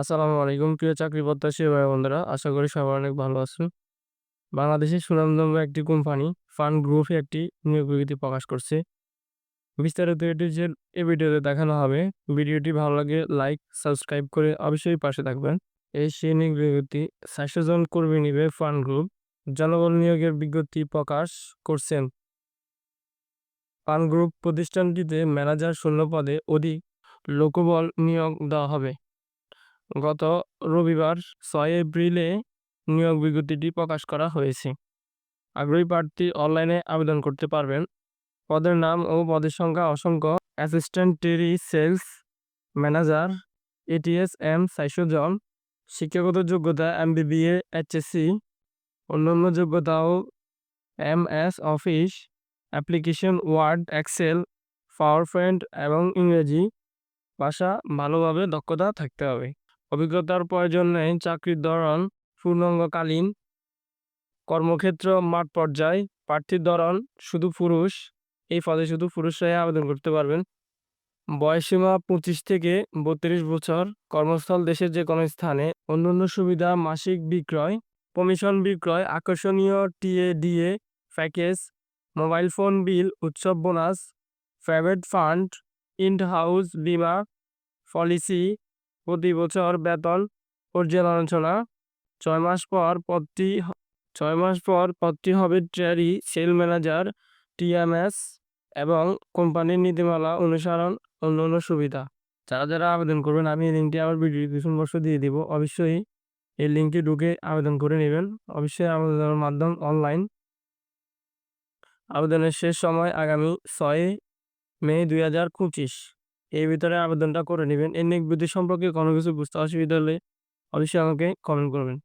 আসসালামু আলাইকুম। প্রিয় চাকরি প্রত্যাশী ভাই বন্ধুরা আশা করি সবাই অনেক ভালো আছেন। বাংলাদেশের সুনামধন্য একটি কোম্পানি ফান্ড গ্রুপ একটি নিয়োগ বিজ্ঞপ্তি প্রকাশ করছে। বিস্তারিত এটি যে এই ভিডিওতে দেখানো হবে, ভিডিওটি ভালো লাগে লাইক, সাবস্ক্রাইব করে অবশ্যই পাশে থাকবেন। এই সেই নিয়োগ বিজ্ঞপ্তি চারশো জন কর্মী নিবে ফান্ড গ্রুপ, জনবল নিয়োগের বিজ্ঞপ্তি প্রকাশ করছেন। ফান্ড গ্রুপ প্রতিষ্ঠানটিতে ম্যানেজার শূন্য পদে অধিক লোকবল নিয়োগ দেওয়া হবে। গত রবিবার ছয় এপ্রিলে নিয়োগ বিজ্ঞপ্তিটি প্রকাশ করা হয়েছে। আগ্রহী প্রার্থী অনলাইনে আবেদন করতে পারবেন। পদের নাম ও পদের সংখ্যা অসংখ্য। Assistant territory sales manager ATS M চারশো জন। শিক্ষাগত যোগ্যতা এম বিবিএ এইচএসসি। অন্যান্য যোগ্যতাও M S office, application word, excel power point এবং ইংরেজি। ভাষা ভালোভাবে দক্ষতা থাকতে হবে। অভিজ্ঞতার প্রয়োজন নেই, চাকরির ধরন পূর্ণাঙ্গকালীন, কর্মক্ষেত্র মাঠ পর্যায়, প্রার্থীর ধরন শুধু পুরুষ, এই পদে শুধু পুরুষরাই আবেদন করতে পারবেন। বয়সীমা পঁচিশ থেকে বত্রিশ বছর, কর্মস্থল দেশের যে কোনো স্থানে অন্যান্য সুবিধা, মাসিক বিক্রয়, কমিশন বিক্রয়, আকর্ষণীয় TA DA package, mobile phone bill, উৎসব bonus, private fund, in house, বিমা, পলিসি প্রতি বছর বেতন পর্যালোচনা। ছয় মাস পর পদটি ছয় মাস পর পদটি হবে ট্রেরি সেল ম্যানেজার টিএমএস এবং কোম্পানির নীতিমালা অনুসরণ অন্যান্য সুবিধা। যারা যারা আবেদন করবেন, আমি এই লিঙ্কটি আমার ভিডিও ডিসক্রিপশন বক্সে দিয়ে দিব। অবশ্যই এই লিঙ্কটি ঢুকে আবেদন করে নেবেন। অবশ্যই আবেদনের মাধ্যম অনলাইন আবেদনের শেষ সময় আগামী ছয় মে দুই হাজার পঁচিশ। এর ভিতরে আবেদনটা করে নেবেন। এই নিয়োগ বিধি সম্পর্কে কোনো কিছু বুঝতে অসুবিধা হলে অবশ্যই আমাকে কমেন্ট করবেন।